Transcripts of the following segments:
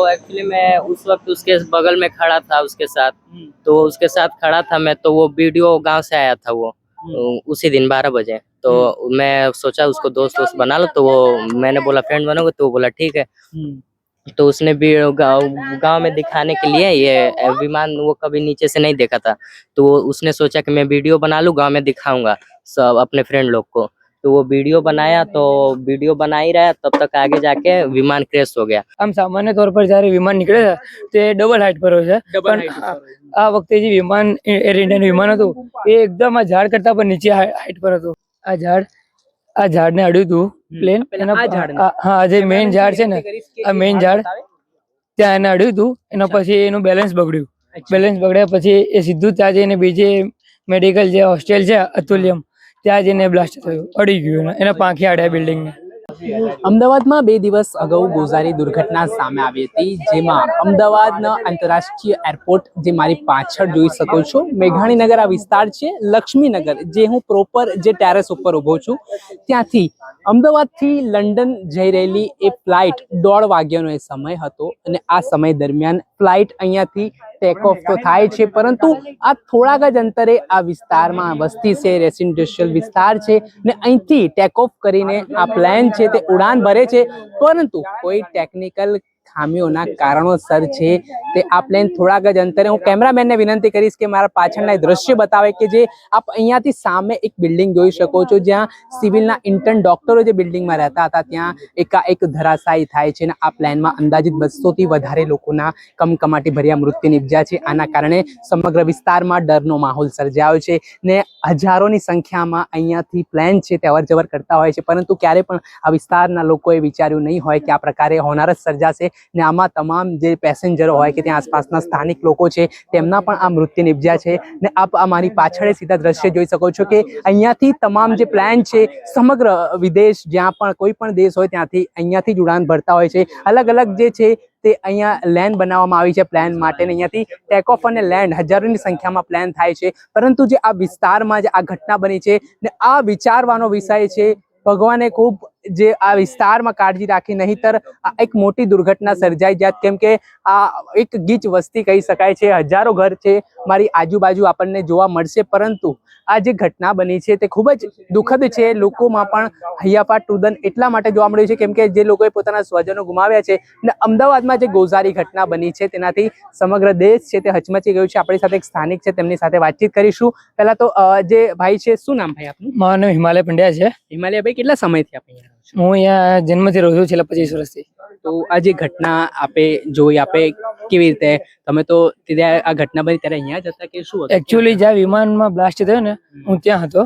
वो एक्चुअली मैं उस वक्त उसके बगल में खड़ा था उसके साथ। तो उसके साथ खड़ा था मैं तो वो वीडियो गाँव से आया था वो तो उसी दिन बारह बजे। तो मैं सोचा उसको दोस्त दोस्त बना लो तो वो मैंने बोला फ्रेंड बनोगे? तो वो बोला ठीक है। तो उसने भी गाँव गाँव में दिखाने के लिए ये विमान वो कभी नीचे से नहीं देखा था। तो वो उसने सोचा कि मैं वीडियो बना लूँ गाँव में दिखाऊँगा सब अपने फ्रेंड लोग को। तो वो वीडियो बनाया तो वीडियो बना ही रहा तब तक आगे जाके विमान क्रेश हो गया। આમ સામાન્ય તોર પર જ્યારે વિમાન નીકળે છે તે ડબલ હાઈટ પર હોય છે. પણ આ વખતે જે વિમાન એર ઇન્ડિયન વિમાન હતું એ એકદમ આ ઝાડ કરતા પણ નીચે હાઈટ પર હતું. આ ઝાડ આ ઝાડને અડ્યું તું પ્લેન એના હા જે મેઇન ઝાડ છે ને આ મેઇન ઝાડ ત્યાં એને અડ્યું તું એના પછી એનું બેલેન્સ બગડ્યું. બેલેન્સ બગડ્યા પછી એ સીધું ત્યાં જઈને બીજે મેડિકલ જે હોસ્ટેલ છે અતુલ્યમ ત્યાં જઈને બ્લાસ્ટ થયું. અડી ગયું એના પાંખી આડ્યા બિલ્ડિંગને અમદાવાદમાં બે દિવસ અગાઉ ગોઝારી દુર્ઘટના સામે આવી હતી, જેમાં અમદાવાદના આંતરરાષ્ટ્રીય એરપોર્ટ જે મારી પાછળ જોઈ શકો છો, મેઘાણીનગર આ વિસ્તાર છે, લક્ષ્મીનગર, જે હું પ્રોપર જે ટેરેસ ઉપર ઊભો છું, ત્યાંથી અમદાવાદથી લંડન જઈ રહેલી એ ફ્લાઇટ દોઢ વાગ્યાનો એ સમય હતો અને આ સમય દરમિયાન ફ્લાઇટ અહીંયાથી ટેક ઓફ તો થાય છે, પરંતુ આ થોડાક જ અંતરે આ વિસ્તારમાં વસ્તી છે રેસિડેન્શિયલ વિસ્તાર છે ને અહીંથી ટેક ઓફ કરીને આ પ્લેન છે તે ઉડાન ભરે છે. પરંતુ કોઈ ટેકનિકલ ખામીઓના કારણોસર છે તે આ પ્લેન થોડાક જ અંતરે હું કેમેરામેનને વિનંતી કરીશ કે મારા પાછળના દ્રશ્ય બતાવે કે જે આપ અહીંયાથી સામે એક બિલ્ડિંગ જોઈ શકો છો જ્યાં સિવિલના ઇન્ટર્ન ડોક્ટરો જે બિલ્ડિંગમાં રહેતા હતા ત્યાં એકાએક ધરાશાયી થાય છે અને આ પ્લેનમાં અંદાજિત બસોથી વધારે લોકોના કમકમાટી ભર્યા મૃત્યુ નિપજ્યા છે. આના કારણે સમગ્ર વિસ્તારમાં ડરનો માહોલ સર્જાયો છે ને હજારોની સંખ્યામાં અહીંયાથી પ્લેન છે તે અવર જવર કરતા હોય છે. પરંતુ ક્યારે પણ આ વિસ્તારના લોકોએ વિચાર્યું નહીં હોય કે આ પ્રકારે હોનારત સર્જાશે ને આમાં તમામ જે પેસેન્જરો હોય કે ત્યાં આસપાસના સ્થાનિક લોકો છે, તેમના પણ આ મૃત્યુ નિપજ્યા છે. ને આપ આ મારી પાછળ સીધા દ્રશ્ય જોઈ શકો છો કે અહીંયાથી તમામ જે પ્લાન છે, સમગ્ર વિદેશ જ્યાં પણ કોઈ પણ દેશ હોય ત્યાંથી અહીંયાથી જ ઉડાન ભરતા હોય છે. અલગ અલગ જે છે તે અહીંયા લેન્ડ બનાવવામાં આવી છે પ્લાન માટે અહીંયાથી ટેક ઓફ અને લેન્ડ હજારોની સંખ્યામાં પ્લાન થાય છે. પરંતુ જે આ વિસ્તારમાં જે આ ઘટના બની છે ને આ વિચારવાનો વિષય છે, ભગવાને ખૂબ જે આ વિસ્તારમાં કાળજી રાખી નહીતર એક મોટી દુર્ઘટના સર્જાઈ જાત કેમ કે આ એક ગીચ વસ્તી કહી શકાય છે હજારો ઘર છે મારી આજુબાજુ આપણને જોવા મળશે પરંતુ આ જે ઘટના બની છે તે ખૂબ જ દુઃખદ છે. લોકોમાં પણ હૈયાપાટ ટુદન એટલા માટે જોવા મળ્યું છે કેમ કે જે લોકોએ પોતાના સ્વજનો ગુમાવ્યા છે અને અમદાવાદમાં જે ગોઝારી ઘટના બની છે તેનાથી સમગ્ર દેશ છે તે હચમચી ગયું છે. આપણી સાથે એક સ્થાનિક છે તેમની સાથે વાતચીત કરીશું. પહેલા તો જે ભાઈ છે શું નામ ભાઈ આપનું? મારું નામ હિમાલય પંડ્યા છે. હિમાલય ભાઈ કેટલા સમયથી આપ અહીંયા? રહો છો હું અહીંયા જન્મથી રહું છું છેલ્લા પચીસ વર્ષથી. તો આ જે ઘટના આપે જોઈ આપે કેવી રીતે? તમે તો ત્યારે આ ઘટના બની ત્યારે અહીંયા જ હતા કે શું એકચ્યુઅલી જ્યાં વિમાનમાં બ્લાસ્ટ થયો ને હું ત્યાં હતો.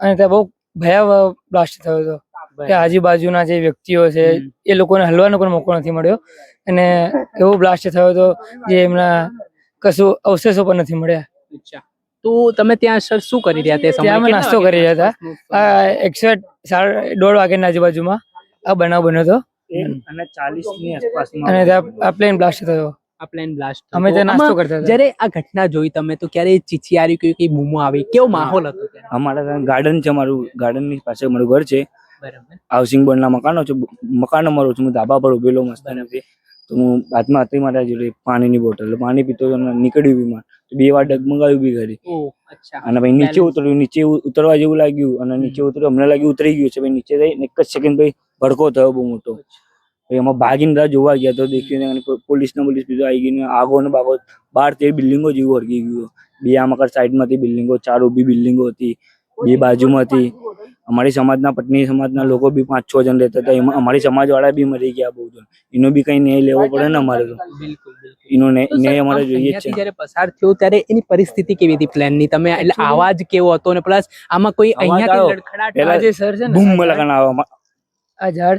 અને ત્યાં બહુ ભયાવહ બ્લાસ્ટ થયો હતો. કે આજુબાજુના જે વ્યક્તિઓ છે એ લોકોને હલવાનો પણ મોકો નથી મળ્યો. અને એવો બ્લાસ્ટ થયો હતો જે એમના કશું અવશેષો પણ નથી મળ્યા. તો તમે ત્યાં સર શું કરી રહ્યા તે સમયે? અમે નાસ્તો કરી રહ્યા હતા. સાડા દોઢ વાગ્યાના આજુબાજુમાં આ બનાવ બન્યો હતો. અને ચાલીસની આસપાસ અને ત્યાં આ પ્લેન બ્લાસ્ટ થયો. આ પ્લેન બ્લાસ્ટ અમે ત્યાં નાસ્તો કરતા હતા. જ્યારે આ ઘટના જોઈ તમે તો ક્યારે ચીચિયારી કે કઈ બૂમો આવી? કેવો માહોલ હતો અમારા ત્યાં ગાર્ડન છે અમારું. ગાર્ડનની પાસે અમારું ઘર છે. બરાબર. હાઉસિંગ બોર્ડ ના મકાનો છે. મકાન અમારું છે. હું ધાબા પર ઉભેલો મસ્ત. નથી તો હું હાથમાં હતી મારા જોડે પાણીની બોટલ પાણી પીતો અને નીકળ્યું બી તો બે વાર ડગમગાવ્યું બી ઘરે. અને ભાઈ નીચે ઉતર્યું નીચે ઉતરવા જેવું લાગ્યું અને નીચે ઉતર્યું અમને લાગ્યું ઉતરી ગયું છે. ભાઈ નીચે જઈ એક જ સેકન્ડ ભાઈ ભડકો થયો બહુ મોટો. ભાઈ એમાં ભાગીને બધા જોવા ગયા તો દેખ્યું ને પોલીસ ને પોલીસ બીજું આવી ગયું ને આગો ને બાગો બાર તેર બિલ્ડિંગો જેવું હરગી ગયું. બે આમ આગળમાંથી બિલ્ડિંગો ચાર ઊભી બિલ્ડિંગો હતી બે બાજુમાં હતી અમારી સમાજના પત્ની સમાજના લોકો બી પાંચ છ જણ રહેતા હતા. એમાં અમારી સમાજ વાળા બી મરી ગયા બહુ જણ. એનો બી કઈ ન્યાય લેવો પડે ને અમારે તો. બિલકુલ બિલકુલ. એનો ન્યાય અમારે જોઈએ છે. જ્યારે પસાર થયો ત્યારે એની પરિસ્થિતિ કેવી હતી પ્લેનની તમે એટલે આવાજ કેવો હતો ને પ્લસ આમાં કોઈ અહીંયા લડખડાટ પહેલા આ જે સર છે ને? બૂમ આ ઝાડ- આ ઝાડ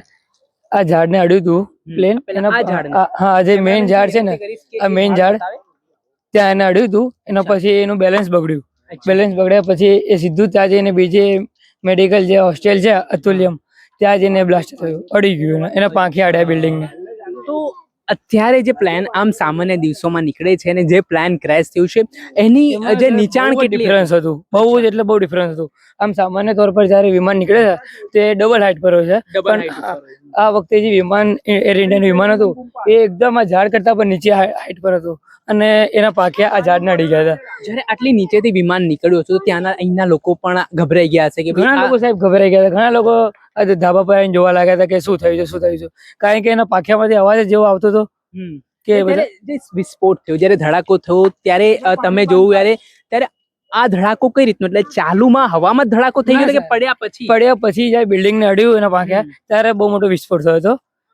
આ ઝાડને અડ્યું હતું પ્લેન? પેલા આ ઝાડને? હા આ જે મેઇન ઝાડ છે ને આ મેઇન ઝાડ ત્યાં એને અડ્યું હતું એના પછી એનું બેલેન્સ બગડ્યું. બેલેન્સ બગડ્યા પછી એ સીધું ત્યાં જઈને બીજે મેડિકલ જે હોસ્ટેલ છે, અતુલ્યમ, ત્યાં જઈને બ્લાસ્ટ થયું અડી ગયું એને. એના આડ્યા બિલ્ડિંગને અત્યારે જે પ્લાન આમ સામાન્ય દિવસોમાં નીકળે છે અને જે પ્લાન ક્રેશ થયું છે એની જે નીચાણ કે ડિફરન્સ હતું. બહુ જ એટલે બહુ ડિફરન્સ હતું. આમ સામાન્ય તોર પર જ્યારે વિમાન નીકળે છે તે ડબલ હાઇટ પર હોય છે. પણ. આ વખતે જે વિમાન એર ઇન્ડિયન વિમાન હતું એ એકદમ આ ઝાડ કરતા પણ નીચે હાઇટ પર હતું. અને એના પાકે આ ઝાડ અડી ગયા હતા. જ્યારે આટલી નીચેથી વિમાન નીકળ્યું હતું તો ત્યાંના અહીંના લોકો પણ ગભરાઈ ગયા હશે કે ઘણા લોકો સાહેબ ગભરાઈ ગયા હતા. ઘણા લોકો આ ધાબા પર આવીને જોવા લાગ્યા હતા કે શું થયું છે શું થયું છે. કારણ કે એના પાખિયામાંથી અવાજ જેવો આવતો હતો કે જે વિસ્ફોટ થયો જ્યારે ધડાકો થયો ત્યારે તમે જોયું ત્યારે ત્યારે આ ધડાકો કઈ રીતનો? એટલે ચાલુમાં હવામાં ધડાકો થઈ ગયો કે પડ્યા પછી? પડ્યા પછી જ્યારે બિલ્ડિંગ ને અડ્યું એના પાખ્યા. ત્યારે બહુ મોટો વિસ્ફોટ થયો હતો.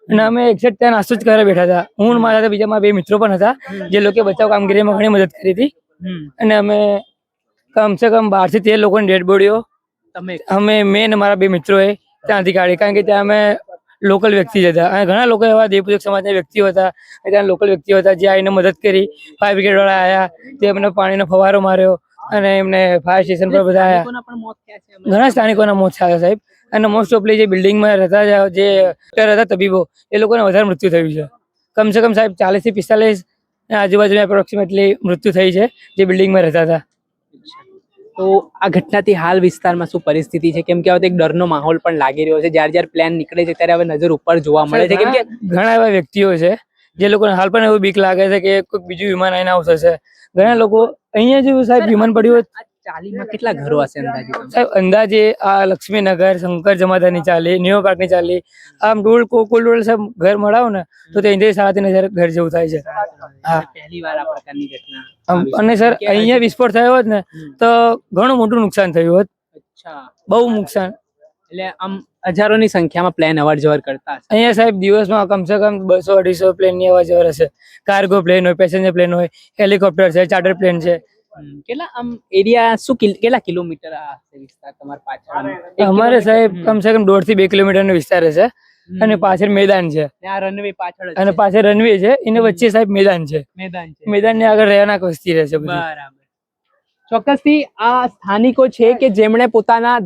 અને અમે એક્ઝેક્ટ ત્યાં નાસ્તો જ કરવા બેઠા હતા. હું મારા સાથે બીજા મારા બે મિત્રો પણ હતા જે લોકો બચાવ કામગીરીમાં ઘણી મદદ કરી હતી. અને અમે કમસે કમ બારથી તેર લોકોની ડેડ બોડીઓ. અમે મેં અને મારા બે મિત્રોએ ત્યાંથી કાઢી. કારણ કે ત્યાં અમે લોકલ વ્યક્તિ હતા. અને ઘણા લોકો એવા દેવપૂજક સમાજના વ્યક્તિઓ હતા. ત્યાં લોકલ વ્યક્તિઓ હતા જે આવીને મદદ કરી. ફાયર બ્રિગેડ વાળા આવ્યા તે એમને પાણીનો ફવારો માર્યો અને એમને ફાયર સ્ટેશન પર બધા આવ્યા સ્થાનિકોના પણ મોત થયા છે ઘણા સ્થાનિકોના મોત થયા સાહેબ. અને મોસ્ટ ઓફલી જે બિલ્ડિંગમાં રહેતા જે જે ડોક્ટર હતા તબીબો એ લોકોને વધારે મૃત્યુ થયું છે. કમસે કમ સાહેબ ચાલીસથી પિસ્તાલીસ આજુબાજુ એપ્રોક્સિમેટલી મૃત્યુ થઈ છે જે બિલ્ડિંગમાં રહેતા હતા. તો આ ઘટનાથી હાલ વિસ્તારમાં શું પરિસ્થિતિ છે? કેમ કે હવે તો એક ડરનો માહોલ પણ લાગી રહ્યો છે. જ્યારે જ્યારે પ્લાન નીકળે છે ત્યારે હવે નજર ઉપર જોવા મળે છે. કેમ કે ઘણા- એવા વ્યક્તિઓ છે જે લોકોને હાલ પણ એવું બીક લાગે છે કે કોઈક બીજું વિમાન આવીને આવશે ઘણા લોકો અહીંયા જેવું સાહેબ વિમાન પડ્યું હોય ચાલીમાં કેટલા ઘરો હશે અંદાજે સાહેબ અંદાજે આ લક્ષ્મીનગર શંકર જમાતાની ચાલી ન્યુ પાર્કની ચાલી આમ ડોલ કુલ ટોટલ સાહેબ ઘર મળાવો ને તો તે અહીંથી સાડા ત્રણ હજાર ઘર જેવું થાય છે. હા. પહેલી વાર આ પ્રકારની ઘટના. અને સર અહીંયા વિસ્ફોટ થયો હોત ને તો ઘણું મોટું નુકસાન થયું હોત. અચ્છા. બહુ નુકસાન. એટલે આમ હજારોની સંખ્યામાં પ્લેન અવાર જવર કરતા અહીંયા સાહેબ દિવસમાં કમસે કમ બસો અઢીસો પ્લેનની અવાર જવર હશે. કાર્ગો પ્લેન હોય પેસેન્જર પ્લેન હોય હેલિકોપ્ટર છે ચાર્ટર પ્લેન છે. કેટલા આમ એરિયા શું કેટલા કિલોમીટર આ વિસ્તાર તમારા પાછળ? અમારે સાહેબ કમ કમસે કમ દોઢથી બે કિલોમીટરનો વિસ્તાર છે અને પાછળ મેદાન છે. રનવે પાછળ અને પાછળ રનવે છે. એને વચ્ચે સાહેબ મેદાન છે. મેદાન છે. મેદાનની આગળ રહેવાના વસ્તી રહેશે બરાબર. ચોક્કસથી આ સ્થાનિકો છે કે જેમણે પોતાના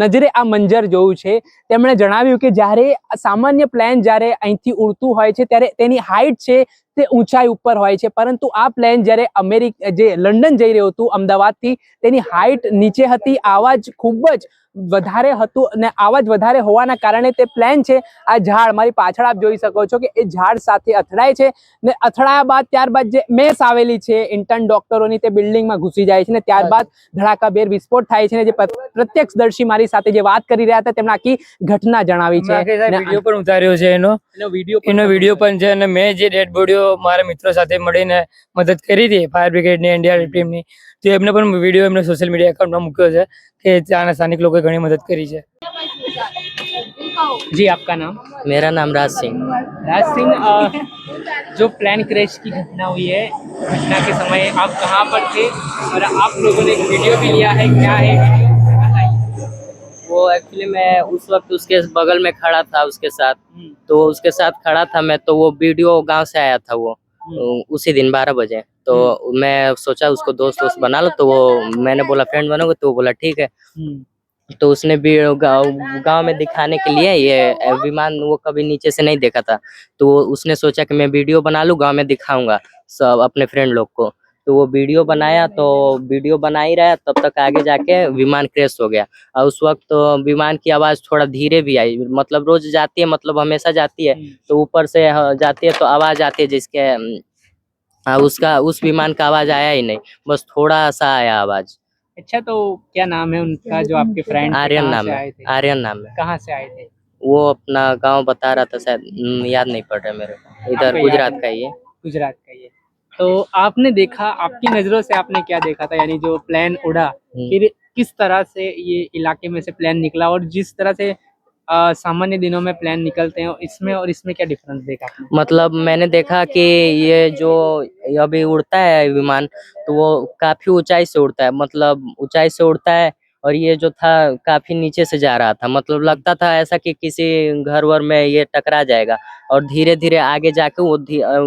નજરે આ મંજર જોયું છે તેમણે જણાવ્યું કે જ્યારે સામાન્ય પ્લેન જ્યારે અહીંથી ઉડતું હોય છે ત્યારે તેની હાઈટ છે તે ઊંચાઈ ઉપર હોય છે. પરંતુ આ પ્લેન જ્યારે અમેરિકા જે લંડન જઈ રહ્યું હતું અમદાવાદથી તેની હાઇટ નીચે હતી આવાજ ખૂબ જ વધારે હતું અને આવાજ વધારે હોવાના કારણે તે પ્લેન છે. આ ઝાડ મારી પાછળ આપ જોઈ શકો છો કે એ ઝાડ સાથે અથડાય છે ને અથડાયા બાદ ત્યારબાદ જે મેસ આવેલી છે ઇન્ટર્ન ડોક્ટરોની તે બિલ્ડિંગમાં ઘૂસી જાય છે ને ત્યારબાદ ધડાકાભેર વિસ્ફોટ થાય છે ને જે પ્ર- પ્રત્યક્ષદર્શી મારી સાથે જે વાત કરી રહ્યા હતા તેમણે આખી ઘટના જણાવી છે. વીડિયો પણ ઉતાર્યો છે એનો. એનો વીડિયો એનો વીડિયો પણ છે અને મેં જે ડેડ બોડીઓ મારા મિત્રો સાથે મળીને મદદ કરી હતી ફાયર બ્રિગેડની એનડીઆરએફ ટીમની તો એમને પણ વિડીયો એમને સોશિયલ મીડિયા એકાઉન્ટમાં મૂક્યો છે કે ત્યાંના સ્થાનિક લોકોએ ઘણી મદદ કરી છે जी आपका नाम मेरा नाम राज सिंह राज सिंह अ, जो प्लान क्रैश की घटना हुई है घटना के समय आप कहाँ पर थे और आप लोगों ने एक वीडियो भी लिया है क्या है वीडियो बताइए वो एक्चुअली मैं उस वक्त उसके बगल में खड़ा था उसके साथ। हम्म, तो उसके साथ खड़ा था मैं तो वो वीडियो गाँव से आया था वो हम्म, उसी दिन बारह बजे। तो मैं सोचा उसको दोस्त दोस्त बना लो तो वो मैंने बोला फ्रेंड बनोगे? तो वो बोला ठीक है। हम्म, तो उसने भी गाँव गाँव में दिखाने के लिए ये विमान वो कभी नीचे से नहीं देखा था। तो उसने सोचा कि मैं वीडियो बना लूँ गाँव में दिखाऊँगा सब अपने फ्रेंड लोग को। तो वो वीडियो बनाया तो वीडियो बना ही रहा तब तक आगे जाके विमान क्रैश हो गया। और उस वक्त तो विमान की आवाज़ थोड़ा धीरे भी आई मतलब रोज जाती है मतलब हमेशा जाती है हम्म, तो ऊपर से हाँ, जाती है तो आवाज़ आती है जिसके हाँ, उसका उस विमान का आवाज़ आया ही नहीं बस थोड़ा सा आया आवाज़। अच्छा तो क्या नाम है उनका जो आपके फ्रेंड आर्यन नाम है आर्यन नाम है। कहाँ से आए थे? वो अपना गाँव बता रहा था शायद हम्म, याद नहीं पड़ रहा मेरे को। इधर गुजरात का ही है। गुजरात का ये तो आपने देखा आपकी नज़रों से आपने क्या देखा था? यानी जो प्लान उड़ा हम्म। फिर किस तरह से ये इलाके में से प्लान निकला? और जिस तरह से सामान्य दिनों में प्लान निकलते हैं इसमें और इसमें क्या डिफरेंस देखा मतलब मैंने देखा कि ये जो अभी उड़ता है विमान तो वो काफ़ी ऊंचाई से उड़ता है। मतलब ऊंचाई से उड़ता है और ये जो था काफ़ी नीचे से जा रहा था। मतलब लगता था ऐसा कि किसी घर वर में ये टकरा जाएगा और धीरे धीरे आगे जाके वो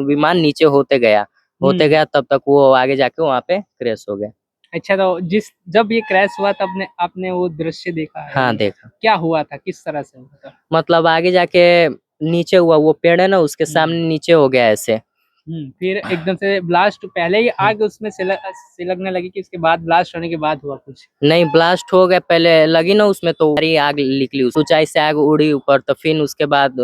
विमान नीचे होते गया। होते हम्म। गया तब तक वो आगे जाके वहाँ पे क्रैश हो गया। अच्छा तो जिस जब ये क्रैश हुआ तब ने आपने वो दृश्य देखा है? हाँ देखा। क्या हुआ था? किस तरह से हुआ था? मतलब आगे जाके नीचे हुआ वो पेड़ है ना उसके सामने नीचे हो गया ऐसे। हम्म, फिर एकदम से ब्लास्ट पहले ही आग उसमें सिलग, सिलगने लगी कि उसके बाद ब्लास्ट होने के बाद हुआ कुछ? नहीं ब्लास्ट हो गया पहले लगी ना उसमें तो सारी आग निकली। ऊंचाई से आग उड़ी ऊपर तो फिर उसके बाद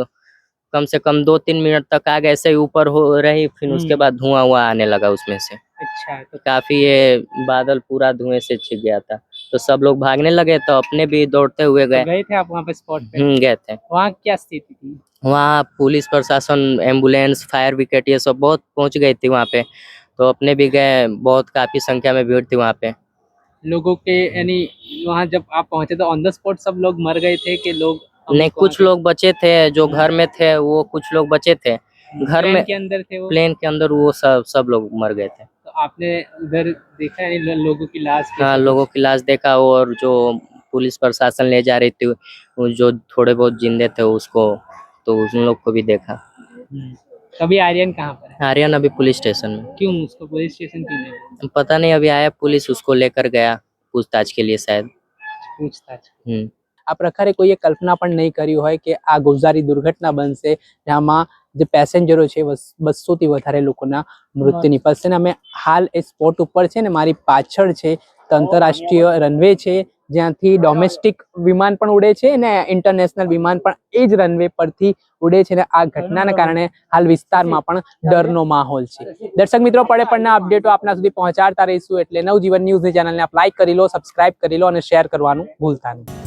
कम से कम दो तीन मिनट तक आग ऐसे ही ऊपर हो रही फिर उसके हम्म। बाद धुआँ हुआ आने लगा उसमें से। अच्छा तो काफ़ी ये बादल पूरा धुएँ से छिप गया था। तो सब लोग भागने लगे तो अपने भी दौड़ते हुए तो गए। गए थे आप वहाँ पे स्पॉट पे? हम्म गए थे। वहाँ क्या स्थिति थी? वहाँ पुलिस प्रशासन एंबुलेंस फायर ब्रिगेड ये सब बहुत पहुँच गई थी वहाँ पे। तो अपने भी गए बहुत काफ़ी संख्या में भीड़ थी वहाँ पे। लोगों के यानी वहाँ जब आप पहुँचे तो ऑन द स्पॉट सब लोग मर गए थे कि लोग नहीं कुछ लोग बचे थे जो हाँ। घर में थे वो कुछ लोग बचे थे। घर में के अंदर थे वो? प्लेन के अंदर वो सब सब लोग मर गए थे। तो आपने उधर देखा है लोगों की लाश हाँ लोगों की लाश देखा और जो पुलिस प्रशासन ले जा रही थी जो थोड़े बहुत जिंदे थे उसको तो उन लोग को भी देखा। हम्म। तो अभी आर्यन कहाँ पर है? आर्यन अभी पुलिस स्टेशन में। क्यों उसको पुलिस स्टेशन क्यों पता नहीं अभी आया पुलिस उसको लेकर गया पूछताछ के लिए शायद। पूछताछ। हम्म। આ પ્રકારે કોઈએ કલ્પના પણ નહીં કરી હોય કે આ ગોઝારી દુર્ઘટના બનશે જેમાં જે પેસેન્જરો છે બસોથી વધારે લોકોના મૃત્યુ નીપજશે અને અમે હાલ એ સ્પોટ ઉપર છે ને મારી પાછળ છે તો આંતરરાષ્ટ્રીય રનવે છે જ્યાંથી ડોમેસ્ટિક વિમાન પણ ઉડે છે અને ઇન્ટરનેશનલ વિમાન પણ એ જ રનવે પરથી ઉડે છે અને આ ઘટનાના કારણે હાલ વિસ્તારમાં પણ ડરનો માહોલ છે. દર્શક મિત્રો પડે પડના અપડેટો આપના સુધી પહોંચાડતા રહીશું એટલે નવજીવન ન્યૂઝની ચેનલને આપ લાઇક કરી લો સબસ્ક્રાઇબ કરી લો અને શેર કરવાનું ભૂલતા નહીં.